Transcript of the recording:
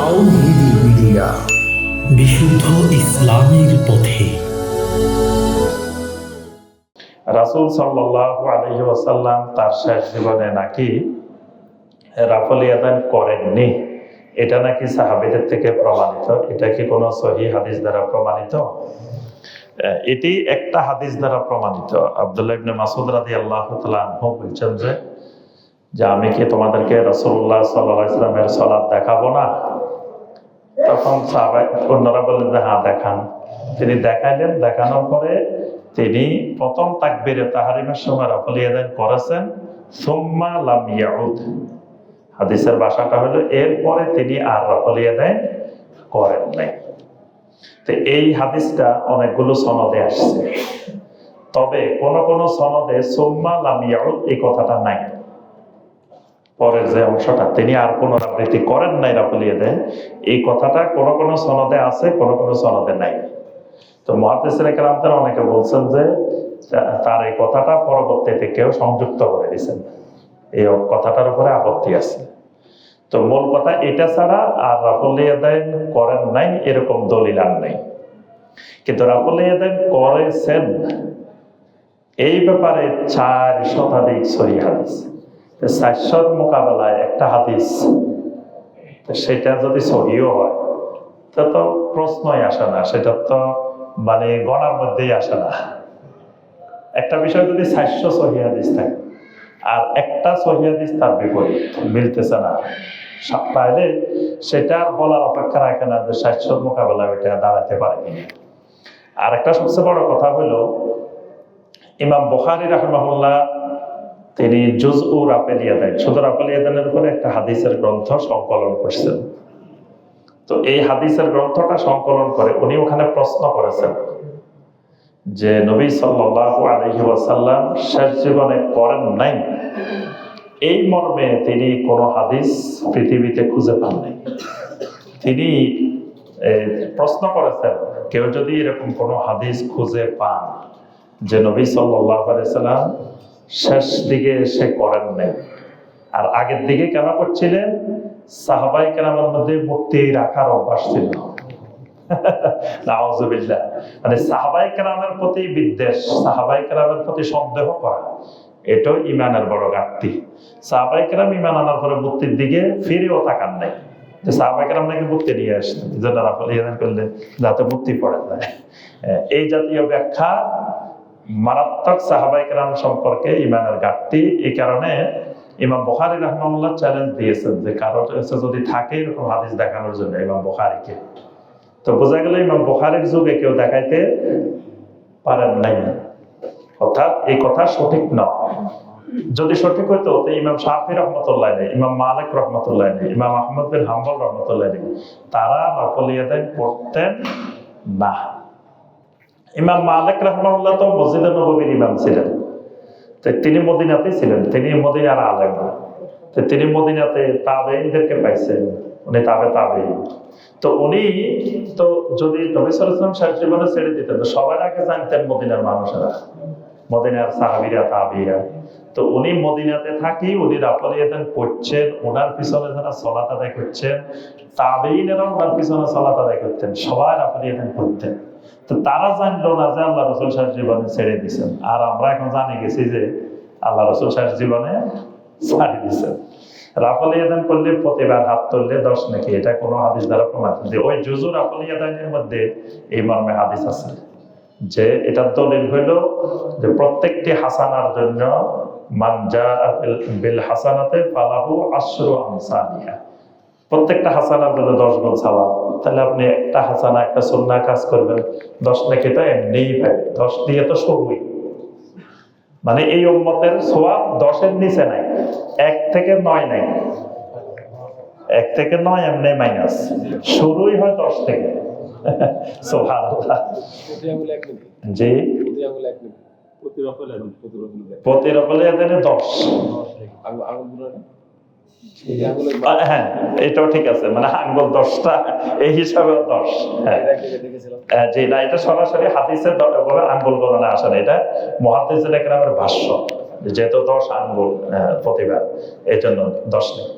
তাওহিদি media বিশুদ্ধ ইসলামের পথে। রাসুল সাল্লাহ আলহি ওয়াসাল্লাম তার শেষ জীবনে নাকি রাফল ইয়াদান করেননি। এটা নাকি সাহাবিদের থেকে প্রমাণিত? এটা কি কোনো সহি হাদিস দ্বারা প্রমাণিত? আহ, এটি একটা হাদিস দ্বারা প্রমাণিত। আব্দুল্লাহ ইবনে মাসুদ রাদি আল্লাহ আনহু বলছেন যে যে আমি কি তোমাদেরকে রসুল্লাহ সাল্লাহ ইসলামের সলাদ দেখাবো না? তখন অন্যরা বললেন যে হ্যাঁ দেখান। তিনি দেখাইলেন, দেখানোর পরে তিনি প্রথম তাকবিরে তাহারিমের সময় রফল ইয়াদান করেছেন, সুম্মা লাম ইয়াউদ। হাদিসের ভাষাটা হলো, এরপরে তিনি আর রফল ইয়াদান করেন নাই। তো এই হাদিসটা অনেকগুলো সনদে আসছে। তবে কোন কোন সনদে সোম্মা লাম ইয়াউদ এই কথাটা নাই। পরের যে অংশটা, তিনি আর পুনরাবৃত্তি করেন নাই রাফলিয়ে দেন এই কথাটা কোন কোন সনদে আছে, কোন কোন সনদে নাই। তো কেরামদের অনেকে বলছেন যে তার এই কথাটা পরবর্তীতে কেউ সংযুক্ত করে দিয়েছেন। এই কথাটার উপরে আপত্তি আছে। তো মূল কথা, এটা ছাড়া আর রাফলিয়ে দেন করেন নাই, এরকম দলিল আর নাই। কিন্তু রাফলিয়ে দেন করেছেন। এই ব্যাপারে চার শতাধিক সহি হাদিস। চারশোর মোকাবেলায় একটা হাদিস সেটা যদি সহিও হয়, তা তো প্রশ্নই আসে না, সেটা তো মানে গণার মধ্যেই আসে না। একটা বিষয় যদি চারশো সহি হাদিস থাকে, আর একটা সহি হাদিস তার বিপরীত, মিলতেছে না। তাহলে সেটা বলার অপেক্ষা রাখে না যে চারশোর মোকাবেলা ওইটা দাঁড়াতে পারে কিনা। আর একটা সবচেয়ে বড় কথা হলো, ইমাম বখারি রাহমাহুল্লাহ তিনি জুজ উ রাপেলিয়াদান শুধু রাপেলিয়াদানের উপরে একটা হাদিসের গ্রন্থ সংকলন করছেন। তো এই হাদিসের গ্রন্থটা সংকলন করে উনি ওখানে প্রশ্ন করেছেন যে, নবী সাল্লাল্লাহু আলাইহি ওয়াসাল্লাম শেষ জীবনে করেন নাই? এই মর্মে তিনি কোনো হাদিস পৃথিবীতে খুঁজে পান নাই। তিনি প্রশ্ন করেছেন, কেউ যদি এরকম কোনো হাদিস খুঁজে পান যে, নবী সাল্লাল্লাহু আলাইহি সাল্লাম শেষ দিকে সে করেন নাই। আর আগের দিকে কেন করছিলেন, সাহাবাই কেরামের মধ্যে মূর্তি রাখার অভ্যাস ছিল। মানে সাহাবাই প্রতি বিদ্বেষ, সাহাবাই প্রতি সন্দেহ করা, এটাও ইমানের বড় ঘাটতি। সাহাবাই কেরাম ইমান আনার পরে মূর্তির দিকে ফিরেও তাকান নাই। যে সাহাবাই কেরাম নাকি মূর্তি নিয়ে আসতেন রাফল ইয়াদান যাতে মূর্তি পড়ে যায়। এই জাতীয় ব্যাখ্যা মারাত্মক সাহাবাই কেরাম সম্পর্কে ইমানের ঘাটতি। এই কারণে ইমাম বখারি রহমানুল্লাহ চ্যালেঞ্জ দিয়েছেন যে কারও যদি থাকে এরকম হাদিস দেখানোর জন্য ইমাম বখারিকে। তো বোঝা গেল ইমাম বখারির যুগে কেউ দেখাইতে পারেন নাই। অর্থাৎ এই কথা সঠিক নয় যদি সঠিক হইতো, তো ইমাম শাহি রহমতুল্লাহ নেই, ইমাম মালিক রহমতুল্লাহ নেই, ইমাম আহমদ বিন হাম্বল রহমতুল্লাহ নেই। তারা রফলিয়াদান করতেন না। ইমাম মালিক রহমাউল্লাহ তো মসজিদে নবীর ইমাম ছিলেন। তিনি মদিনাতেই ছিলেন, তিনি মদিনার আলেম। তিনি মদিনাতে তাবেইনদেরকে পাইছেন, উনি তাবে তাবেইন তো উনি তো যদি নবী শেষ জীবনে ছেড়ে দিতেন, তো সবার আগে জানতেন মদিনার মানুষেরা, মদিনার সাহাবিরা তাবিরা তো উনি মদিনাতে থাকি, উনি রাফলিয়াতেন করছেন ওনার পিছনে যারা সলাত আদায় করছেন তাবেইনেরা ওনার পিছনে সলাত আদায় করতেন, সবাই রাফলিয়াতেন করতেন। তো তারা জানলো না যে আল্লাহ রসুল শেষ জীবনে ছেড়ে দিছেন আর আমরা এখন জানি গেছি যে আল্লাহ রসুল শেষ জীবনে ছাড়ি রাফল ইয়াদান করলে প্রতিবার হাত তুললে দশ নাকি? এটা কোনো হাদিস দ্বারা যে ওই জুজু রাফল ইয়াদানের মধ্যে এই মর্মে হাদিস আছে। যে এটার দলিল হইল যে প্রত্যেকটি হাসানার জন্য মানজা বিল হাসানাতে ফালাহু আশরু আমসানিয়া প্রত্যেকটা হাসানার জন্য দশ গুণ সওয়াব। তাহলে আপনি একটা হাসানা, একটা সুন্না কাজ করবেন। দশ নাকি তো এমনিই পাবেন দশ দিয়ে তো শুরুই মানে এই উম্মতের সোয়াব দশের নিচে নাই, এক থেকে নয় নাই। এক থেকে নয় এমনি মাইনাস শুরুই হয় দশ থেকে। জি। প্রতি রকলে দশ। হ্যাঁ এটাও ঠিক আছে মানে আঙ্গুল দশটা এই হিসাবে দশ হ্যাঁ। আহ, জি না এটা সরাসরি হাদিসের আঙ্গুল গণনা আসে না এটা মহাদিসের একরামের ভাষ্য যেহেতু দশ আঙ্গুল প্রতিভা প্রতিবার এই জন্য দশ নেই।